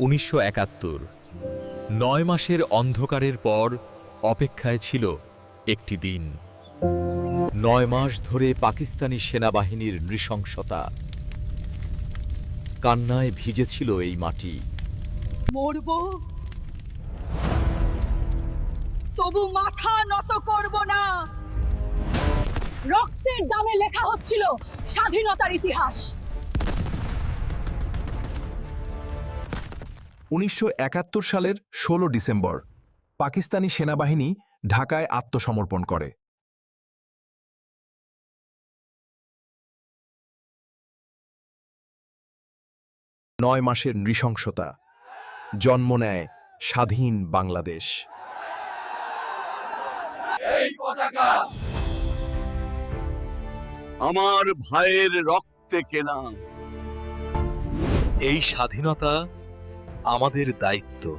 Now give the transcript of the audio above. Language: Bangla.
উনিশশো নয় মাসের অন্ধকারের পর অপেক্ষায় ছিল একটি দিন। নয় মাস ধরে পাকিস্তানি সেনাবাহিনীর নৃশংসতা। কান্নায় ভিজেছিল এই মাটি। মরব? তবু মাথা নত করব না। রক্তের দামে লেখা হচ্ছিল স্বাধীনতার ইতিহাস। উনিশশো একাত্তর সালের ১৬ ডিসেম্বর পাকিস্তানি সেনাবাহিনী ঢাকায় আত্মসমর্পণ করে। নয় মাসের নৃশংসতা জন্ম নেয় স্বাধীন বাংলাদেশ। আমার ভাইয়ের রক্তে কেনা। এই স্বাধীনতা আমাদের দায়িত্ব।